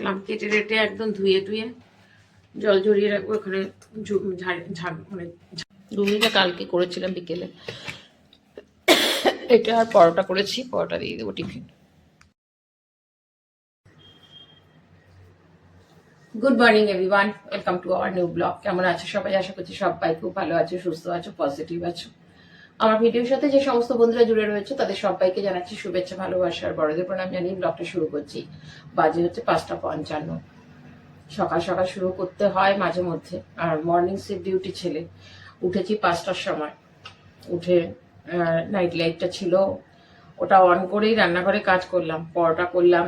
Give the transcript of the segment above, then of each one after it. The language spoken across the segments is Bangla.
রাখলাম। কেটে রেটে একদম ধুয়ে টুয়ে জল ঝরিয়ে রাখব ওখানে মানে ঘুগনিটা কালকে করেছিলাম বিকেলে এটা আর পরোটা করেছি পরোটা দিয়ে দেবো tiffin. Good morning everyone welcome to our new blog কেমন আছো সবাই? আশা করছি সবাই খুব ভালো আছো সুস্থ আছো পজিটিভ আছো। আমার ভিডিওর সাথে যে সমস্ত বন্ধুরা জুড়ে রয়েছে, তাদের সবাইকে জানাচ্ছি শুভেচ্ছা, ভালোবাসা আর বড়দের প্রণাম জানিয়ে ব্লগটা শুরু করছি। বাজে হচ্ছে পাঁচটা পঞ্চান্ন। সকাল সকাল শুরু করতে হয় মাঝে মধ্যে। আর মর্নিং শিফট ডিউটি ছেলে। উঠেছি পাঁচটার সময়। উঠে নাইট লাইটটা ছিল। ওটা অন করেই রান্নাঘরে কাজ করলাম, পরোটা করলাম,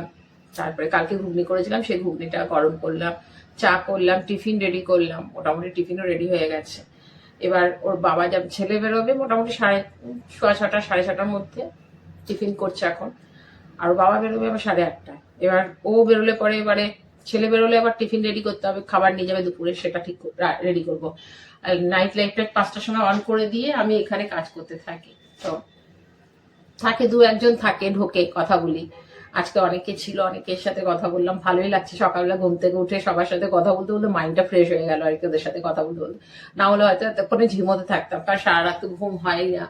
তারপরে কালকে ঘুগনি করেছিলাম, সেই ঘুগনিটা গরম করলাম, চা করলাম, টিফিন রেডি করলাম। মোটামুটি টিফিনও রেডি হয়ে গেছে। এবার ওর বাবা যা ছেলে বেরোবে মোটামুটি সাড়ে, সোয়া ছটা, সাড়ে ছটার মধ্যে টিফিন করছে এখন। আর ওর বাবা বেরোবে আবার সাড়ে আটটায়। এবার ও বেরোলে পরে এবারে ছেলে বেরোলে আবার টিফিন রেডি করতে হবে, খাবার নিয়ে যাবে দুপুরে, সেটা ঠিক রেডি করব। আর নাইট লাইটটা পাঁচটার সময় অন করে দিয়ে আমি এখানে কাজ করতে থাকি। তো থাকে দু একজন থাকে ঢোকে, কথা বলি। আজকে অনেকে ছিল, অনেকের সাথে কথা বললাম, ভালোই লাগছে। সকালবেলা ঘুম থেকে উঠে সবার সাথে কথা বলতে বলতে মাইন্ডটা ফ্রেশ হয়ে গেল আর কি ওদের সাথে কথা বলতে বলতে। না হলে হয়তো এতক্ষণে ঝিমোতে থাকতাম, কারণ সারা রাত তো ঘুম হয় না।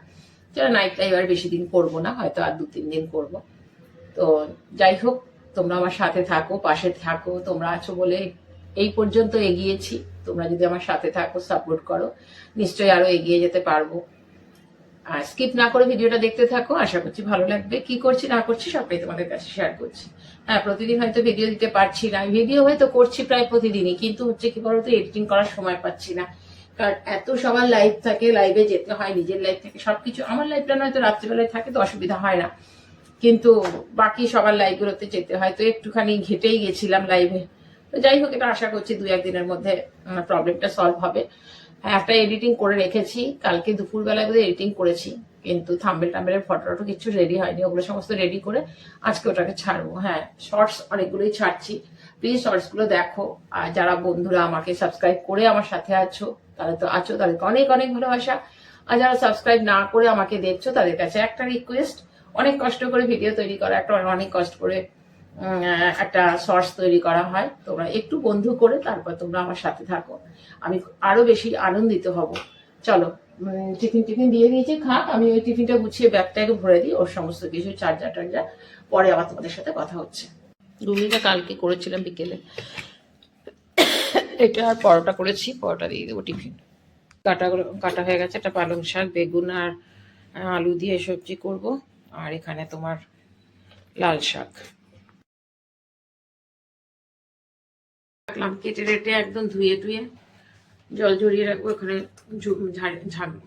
চলো নাইটটা এবার বেশি দিন করব না, হয়তো আর দু তিন দিন করব। তো যাই হোক, তোমরা আমার সাথে থাকো, পাশে থাকো, তোমরা আছো বলে এই পর্যন্ত এগিয়েছি। তোমরা যদি আমার সাথে থাকো সাপোর্ট করো, নিশ্চয়ই আরও এগিয়ে যেতে পারব। আর স্কিপ না করে ভিডিওটা দেখতে থাকো। আশা করছি ভালো লাগবে। কি করছি, না করছি, সবটাই তোমাদের কাছে শেয়ার করছি। হ্যাঁ প্রতিদিন হয়তো ভিডিও দিতে পারছি না। ভিডিও হয়তো করছি প্রায় প্রতিদিনই, কিন্তু হচ্ছে কি বলতো এডিটিং করার সময় পাচ্ছি না। কারণ এত সবার লাইভ থাকে লাইভে যেতে হয়, নিজের লাইভ থেকে সবকিছু। আমার লাইভটা নয়তো রাত্রিবেলায় থাকে, তো অসুবিধা হয় না। কিন্তু বাকি সবার লাইভগুলোতে যেতে হয়, তো একটুখানি ঘেটেই গেছিলাম লাইভে তো যাই হোক, এটা আশা করছি দু একদিনের মধ্যে প্রবলেমটা সলভ হবে। একটা এডিটিং করে রেখেছি। কালকে দুপুরবেলায় বোধহয় এডিটিং করেছি। কিন্তু থাম্বেল টাম্বেলের ফটো টটো কিছু রেডি হয়নি। ওগুলো সমস্ত রেডি করে আজকে ওটাকে ছাড়বো। হ্যাঁ শর্টস অনেকগুলোই ছাড়ছি। প্লিজ শর্টসগুলো দেখো। আর যারা বন্ধুরা আমাকে সাবস্ক্রাইব করে আমার সাথে আছো, তারা তো আছো, তাদেরকে অনেক অনেক ভালোবাসা। আর যারা সাবস্ক্রাইব না করে আমাকে দেখছ, তাদের কাছে একটা রিকোয়েস্ট অনেক কষ্ট করে ভিডিও তৈরি করা, একটা অনেক কষ্ট করে একটা শর্টস তৈরি করা হয়। তোমরা একটু বন্ধু করে তারপর তোমরা আমার সাথে থাকো। আমি আরও বেশি আনন্দিত হব। চলো টিফিন টিফিন দিয়ে দিয়েছি, খাক। আমি ওই টিফিনটা গুছিয়ে ব্যাগটাকে ভরে দিই, ওর সমস্ত কিছু, চার্জার টার্জার। পরে আবার তোমাদের সাথে কথা হচ্ছে। ঘুগনিটা কালকে করেছিলাম বিকেলে। এটা আর পরোটা করেছি, পরোটা দিয়ে দেবো টিফিন। কাটা কাটা হয়ে গেছে, একটা পালং শাক, বেগুন আর, আলু দিয়ে সবজি করব। আর এখানে তোমার লাল শাক। রাখলাম কেটে রেটে একদম ধুয়ে টুয়ে জল ঝরিয়ে রাখব, ওখানে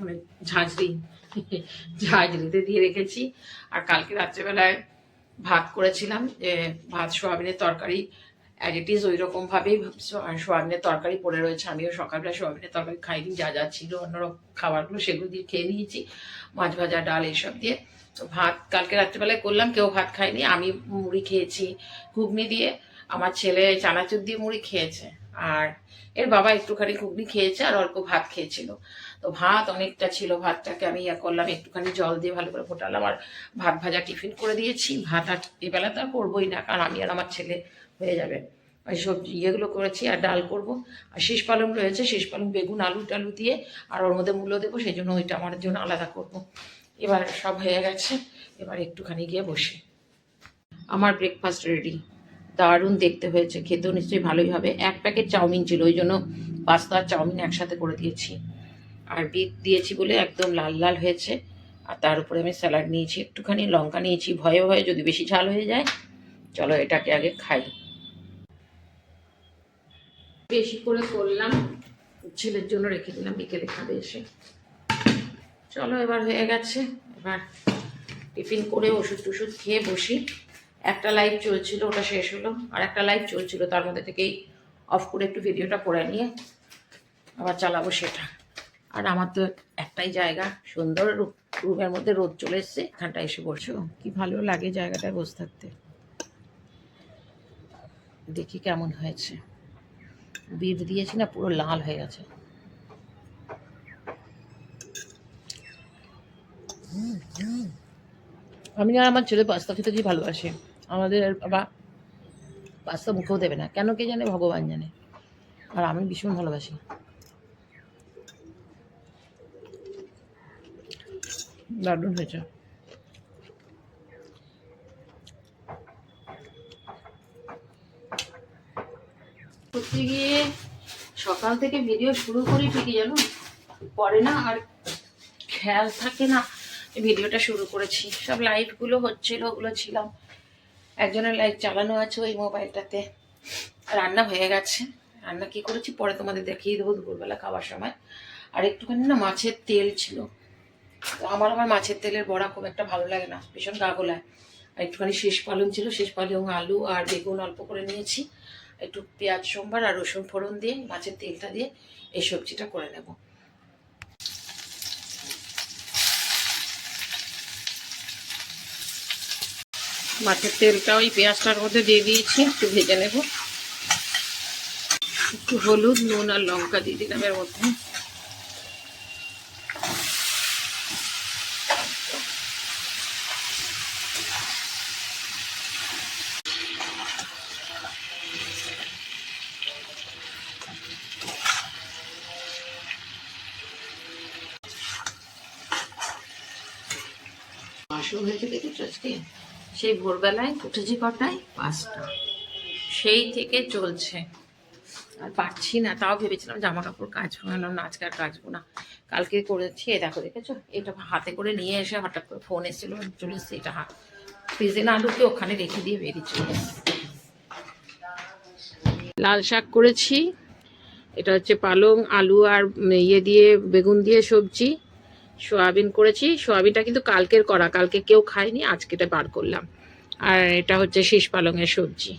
মানে ঝাঁঝরি, ঝাঁঝরিতে দিয়ে রেখেছি। আর কালকে রাত্রেবেলায় ভাত করেছিলাম যে ভাত সোয়াবিনের তরকারি অ্যাজ ইট ইজ ওই রকম ভাবেই সো- সোয়াবিনের তরকারি পড়ে রয়েছে। আমিও সকালবেলা সোয়াবিনের তরকারি খাইনি, যা যা ছিল অন্যরকম খাবারগুলো সেগুলো দিয়ে খেয়ে নিয়েছি, মাছ ভাজা, ডাল এইসব দিয়ে। তো ভাত কালকে রাত্রেবেলায় করলাম, কেউ ভাত খায়নি, আমি মুড়ি খেয়েছি, ঘুগনি দিয়ে। আমার ছেলে চানাচুর দিয়ে মুড়ি খেয়েছে, আর এর বাবা একটুখানি ঘুগনি খেয়েছে আর অল্প ভাত খেয়েছিল। তো ভাত অনেকটা ছিল, ভাতটাকে আমি ইয়া করলাম, একটুখানি জল দিয়ে ভালো করে ফোটালাম আর ভাত ভাজা টিফিন করে দিয়েছি। ভাত আর এবেলা তো আর করবোই না, কারণ আমি আর আমার ছেলে হয়ে যাবে। ওই সবজি ইয়েগুলো করেছি আর ডাল করব। আর শীষ পালং রয়েছে, শীষ পালং বেগুন, আলু টালু দিয়ে আর ওর মধ্যে মূল্য দেবো, সেই জন্য ওইটা আমার জন্য আলাদা করব। এবার সব হয়ে গেছে, এবার একটুখানি গিয়ে বসে। আমার ব্রেকফাস্ট রেডি দারুণ দেখতে হয়েছে, খেতেও নিশ্চয়ই ভালোই হবে। এক প্যাকেট চাউমিন ছিল, ওই জন্য পাস্তা আর চাউমিন একসাথে করে দিয়েছি। আর বিট দিয়েছি বলে একদম লাল লাল হয়েছে। আর তার উপরে আমি স্যালাড নিয়েছি, একটুখানি লঙ্কা নিয়েছি, ভয়ে ভয়ে যদি বেশি ঝাল হয়ে যায়, চলো এটাকে আগে খাই। বেশি করে করলাম, ছেলের জন্য রেখে দিলাম, বিকেলে খাবে এসে। চলো এবার হয়ে গেছে, এবার টিফিন করে ওষুধ টষুধ খেয়ে বসি। একটা লাইভ চলছিল ওটা শেষ হলো আর একটা লাইভ চলছিল তার মধ্যে থেকেই অফ করে একটু ভিডিওটা করে নিয়ে আবার চালাবো সেটা। আর আমার তো একটাই জায়গা সুন্দর রুমের মধ্যে রোদ চলে এসছে এখানটা এসে বসছো কি ভালো লাগে জায়গাটায় বসে থাকতে। দেখি কেমন হয়েছে। বিট দিয়েছি না পুরো লাল হয়ে গেছে। আমি আর আমার ছেলে পাস্তা খেতে কি ভালোবাসি? আমাদের বাবা পাস্তা মুখেও দেবে না। কেন কে জানে? ভগবান জানে। আর আমি ভীষণ ভালোবাসি। দারুণ হয়েছে। করতে গিয়ে সকাল থেকে ভিডিও শুরু করি ঠিকই জানো? পরে না আর খেয়াল থাকে না ভিডিওটা শুরু করেছি। সব লাইভগুলো হচ্ছিল, ওগুলো ছিলাম। একজনের লাইট চালানো আছে ওই মোবাইলটাতে রান্না হয়ে গেছে। রান্না কি করেছি? পরে তোমাদের দেখিয়ে দেবো দুপুরবেলা খাওয়ার সময়। আর একটুখানি না মাছের তেল ছিল। আমার আবার মাছের তেলের বড়া খুব একটা ভালো লাগে না, ভীষণ গা গোলায়। আর একটুখানি শেষ পালং ছিল, শেষ পালং আলু আর বেগুন অল্প করে নিয়েছি। একটু পেঁয়াজ, সোমবার আর রসুন ফোড়ন দিয়ে, মাছের তেলটা দিয়ে এই সবজিটা করে নেব। মাছের তেলটা ওই পেঁয়াজটার মধ্যে দিয়ে দিয়েছি, একটু ভেজে নেব। একটু হলুদ, নুন আর লঙ্কা দিয়ে দিলাম এর মধ্যে। হয়েছে দেখেছ আজকে? সেই ভোরবেলায় উঠেছি কটায়? পাঁচটা। সেই থেকে চলছে। আর পারছি না, তাও ভেবেছিলাম জামা কাপড় কাচবো না আজকে আর না। কালকে করেছি এ দেখো, দেখেছ? এটা হাতে করে নিয়ে এসে হঠাৎ করে ফোন এসেছিল, চলে এসছে এটা হাত। ফ্রিজে না ঢুকে ওখানে রেখে দিয়ে বেরিয়ে চলে। লাল শাক করেছি। এটা হচ্ছে পালং, আলু আর ইয়ে দিয়ে, বেগুন দিয়ে সবজি। সোয়াবিন করেছি। সোয়াবিনটা কিন্তু কালকের করা কালকে কেউ খায়নি আজকেটা বার করলাম। আর এটা হচ্ছে শীষ পালংয়ের সবজি।